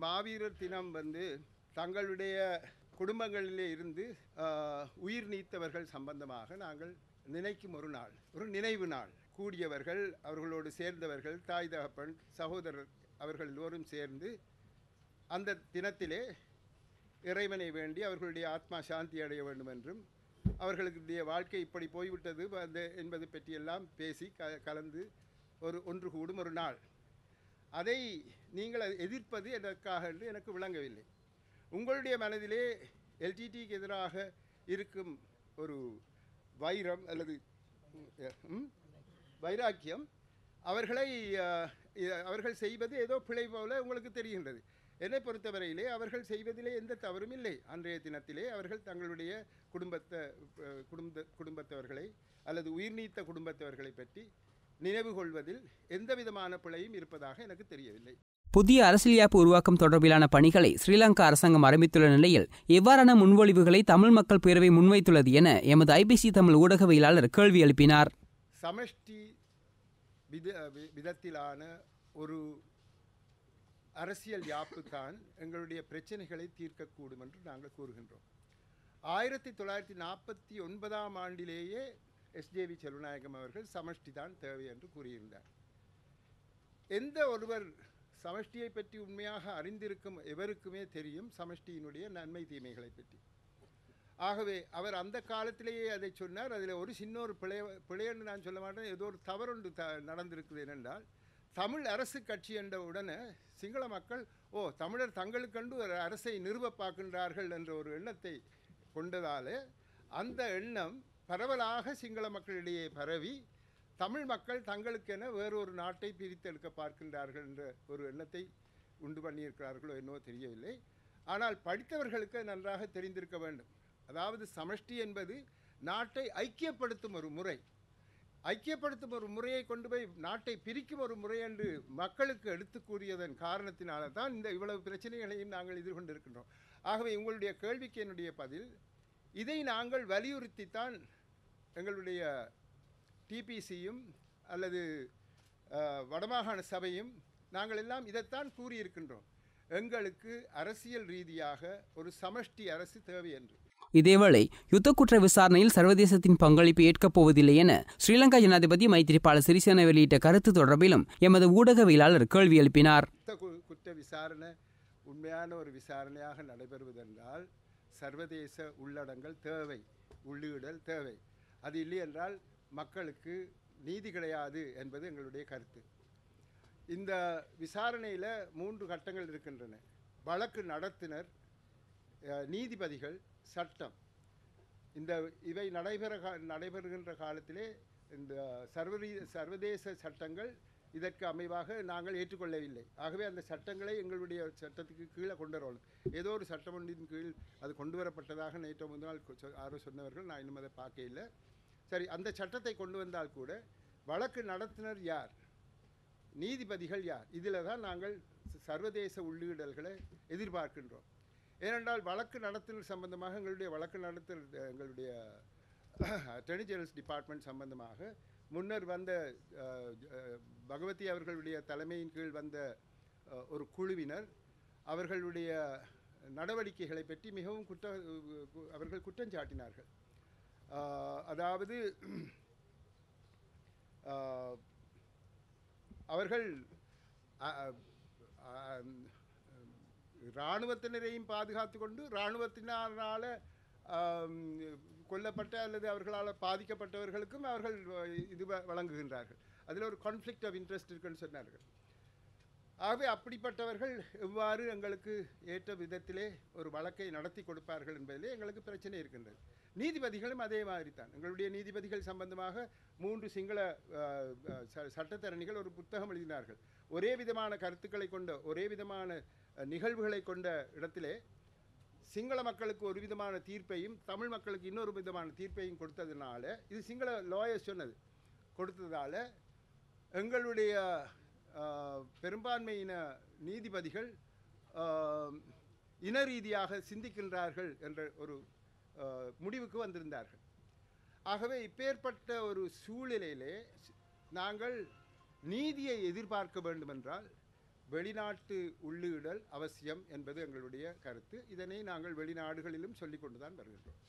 மாவீரர் தினம் வந்து தங்களுடைய குடும்பங்களிலே இருந்து உயிர் நீத்தவர்கள் சம்பந்தமாக நாங்கள் நினைக்கும் ஒரு நாள் ஒரு நினைவு நாள். கூடியவர்கள் அவர்களோடு சேர்ந்தவர்கள் தாய் தகப்பன் சகோதரர் அவர்கள் எல்லோரும் சேர்ந்து அந்த தினத்திலே இறைவனை வேண்டி அவர்களுடைய ஆத்மா சாந்தி அடைய வேண்டும் என்றும் அவர்களுடைய வாழ்க்கை இப்படி போய்விட்டது அந்த என்பது பற்றியெல்லாம் பேசி க கலந்து ஒரு ஒன்று கூடும் ஒரு நாள். அதை நீங்கள் எதிர்ப்பது எதற்காக என்று எனக்கு விளங்கவில்லை. உங்களுடைய மனதிலே எல்டிடிக்கு எதிராக இருக்கும் ஒரு வைரம் அல்லது வைராக்கியம் அவர்களை அவர்கள் செய்வது ஏதோ பிழை போல உங்களுக்கு தெரிகின்றது. என்னை பொறுத்தவரையிலே அவர்கள் செய்வதிலே எந்த தவறும் இல்லை. அன்றைய தினத்திலே அவர்கள் தங்களுடைய குடும்பத்தை குடும்ப குடும்பத்தவர்களை அல்லது உயிர் நீத்த குடும்பத்தவர்களை பற்றி நினைவு கொள்வதில் எந்த விதமான பிழையும் இருப்பதாக எனக்கு தெரியவில்லை. புதிய அரசியல் யாப்பு உருவாக்கம் தொடர்பிலான பணிகளை ஸ்ரீலங்கா அரசாங்கம் ஆரம்பித்துள்ள நிலையில் எவ்வாறான முன்மொழிவுகளை தமிழ் மக்கள் பேரவை முன்வைத்துள்ளது என எமது ஐபிசி தமிழ் ஊடகவியலாளர் கேள்வி எழுப்பினார். சமஷ்டி வித விதத்திலான ஒரு அரசியல் யாப்பு தான் எங்களுடைய பிரச்சனைகளை தீர்க்கக்கூடும் என்று நாங்கள் கூறுகின்றோம். ஆயிரத்தி தொள்ளாயிரத்தி நாற்பத்தி ஒன்பதாம் ஆண்டிலேயே எஸ்ஜேவி செல்வநாயகம் அவர்கள் சமஷ்டி தான் தேவை என்று கூறியிருந்தார். எந்த ஒருவர் சமஷ்டியை பற்றி உண்மையாக அறிந்திருக்கும் எவருக்குமே தெரியும் சமஷ்டியினுடைய நன்மை தீமைகளை பற்றி. ஆகவே அவர் அந்த காலத்திலேயே அதை சொன்னார். அதில் ஒரு சின்ன ஒரு பிழை பிழையன்னு நான் சொல்ல மாட்டேன். ஏதோ ஒரு தவறொன்று த நடந்திருக்குது என்னென்றால் தமிழ் அரசு கட்சி என்ற உடனே சிங்கள மக்கள் ஓ தமிழர் தங்களுக்கண்டு ஒரு அரசை நிறுவ பார்க்கின்றார்கள் என்ற ஒரு எண்ணத்தை கொண்டதாலே அந்த எண்ணம் பரவலாக சிங்கள மக்களிடையே பரவி தமிழ் மக்கள் தங்களுக்கென வேறொரு நாட்டை பிரித்தெடுக்க பார்க்கின்றார்கள் என்ற ஒரு எண்ணத்தை உண்டு பண்ணியிருக்கிறார்களோ என்னவோ தெரியவில்லை. ஆனால் படித்தவர்களுக்கு நன்றாக தெரிந்திருக்க வேண்டும். அதாவது சமஷ்டி என்பது நாட்டை ஐக்கியப்படுத்தும் ஒரு முறை. ஐக்கியப்படுத்தும் ஒரு முறையை கொண்டு போய் நாட்டை பிரிக்கும் ஒரு முறை என்று மக்களுக்கு எடுத்து கூறியதன் காரணத்தினால தான் இந்த இவ்வளவு பிரச்சனைகளையும் நாங்கள் எதிர்கொண்டிருக்கின்றோம். ஆகவே உங்களுடைய கேள்விக்கு என்னுடைய பதில் இதை நாங்கள் வலியுறுத்தித்தான் எங்களுடைய டிபிசியும் அல்லது வடமாகாண சபையும் நாங்கள் எல்லாம் இதைத்தான் கூறியிருக்கின்றோம். எங்களுக்கு அரசியல் ரீதியாக ஒரு சமஷ்டி அரசு தேவை என்று. இதேவேளை யுத்த குற்ற விசாரணையில் சர்வதேசத்தின் பங்களிப்பு ஏற்கப் போவதில்லை என ஸ்ரீலங்கா ஜனாதிபதி மைத்திரிபால சிறிசேன வெளியிட்ட கருத்து தொடர்பிலும் எமது ஊடகவியலாளர் கேள்வி எழுப்பினார். குற்ற விசாரணை உண்மையான ஒரு விசாரணையாக நடைபெறுவதென்றால் சர்வதேச உள்ளடங்கள் தேவை உள்ளீடல் தேவை. அது இல்லை என்றால் மக்களுக்கு நீதி கிடையாது என்பது எங்களுடைய கருத்து. இந்த விசாரணையில் மூன்று கட்டங்கள் இருக்கின்றன. வழக்கு நடத்துனர் நீதிபதிகள் சட்டம். இந்த இவை நடைபெற நடைபெறுகின்ற காலத்திலே இந்த சர்வரீ சர்வதேச சட்டங்கள் இதற்கு அமைவாக நாங்கள் ஏற்றுக்கொள்ளவில்லை. ஆகவே அந்த சட்டங்களை எங்களுடைய சட்டத்துக்கு கீழே கொண்டு வரணும். ஏதோ ஒரு சட்டம் ஒன்றின் கீழ் அது கொண்டு வரப்பட்டதாக நேற்று முன்னாள் யாரோ சொன்னவர்கள் நான் இன்னும் அதை பார்க்க இல்லை. சரி அந்த சட்டத்தை கொண்டு வந்தால் கூட வழக்கு நடத்தினர் யார்? நீதிபதிகள் யார்? இதில் தான் நாங்கள் சர்வதேச உள்ளீடல்களை எதிர்பார்க்கின்றோம். ஏனென்றால் வழக்கு நடத்தல் சம்பந்தமாக எங்களுடைய வழக்கு நடத்தல் எங்களுடைய அட்டர்னி ஜெனரல்ஸ் டிபார்ட்மெண்ட் சம்பந்தமாக முன்னர் வந்த பகவதி அவர்களுடைய தலைமையின் கீழ் வந்த ஒரு குழுவினர் அவர்களுடைய நடவடிக்கைகளை பற்றி மிகவும் குற்ற அவர்கள் குற்றம் சாட்டினார்கள். அதாவது அவர்கள் இராணுவத்தினரையும் பாதுகாத்து கொண்டு இராணுவத்தினரால் கொல்லப்பட்ட அல்லது அவர்களால் பாதிக்கப்பட்டவர்களுக்கும் அவர்கள் இது வழங்குகின்றார்கள். அதில் ஒரு கான்ஃப்ளிக்ட் ஆஃப் இன்ட்ரெஸ்ட் இருக்குன்னு சொன்னார்கள். ஆகவே அப்படிப்பட்டவர்கள் எவ்வாறு எங்களுக்கு ஏற்ற விதத்திலே ஒரு வழக்கை நடத்தி கொடுப்பார்கள் என்பதிலே எங்களுக்கு பிரச்சனை இருக்கின்றது. நீதிபதிகளும் அதே மாதிரி தான் எங்களுடைய நீதிபதிகள் சம்பந்தமாக மூன்று சிங்கள ச- சட்டத்தரணிகள் ஒரு புத்தகம் எழுதினார்கள். ஒரே விதமான கருத்துக்களை கொண்ட ஒரே விதமான நிகழ்வுகளை கொண்ட இடத்திலே சிங்கள மக்களுக்கு ஒரு விதமான தீர்ப்பையும் தமிழ் மக்களுக்கு இன்னொரு விதமான தீர்ப்பையும் கொடுத்ததுனால இது சிங்கள லாயர் சொன்னது. கொடுத்ததால் எங்களுடைய பெரும்பான்மையின நீதிபதிகள் இன ரீதியாக சிந்திக்கின்றார்கள் என்ற ஒரு முடிவுக்கு வந்திருந்தார்கள். ஆகவே இப்பேற்பட்ட ஒரு சூழ்நிலையிலே நாங்கள் நீதியை எதிர்பார்க்க வேண்டுமென்றால் வெளிநாட்டு உள்ளீடல் அவசியம் என்பது எங்களுடைய கருத்து. இதனை நாங்கள் வெளிநாடுகளிலும் சொல்லிக் கொண்டுதான் வருகின்றோம்.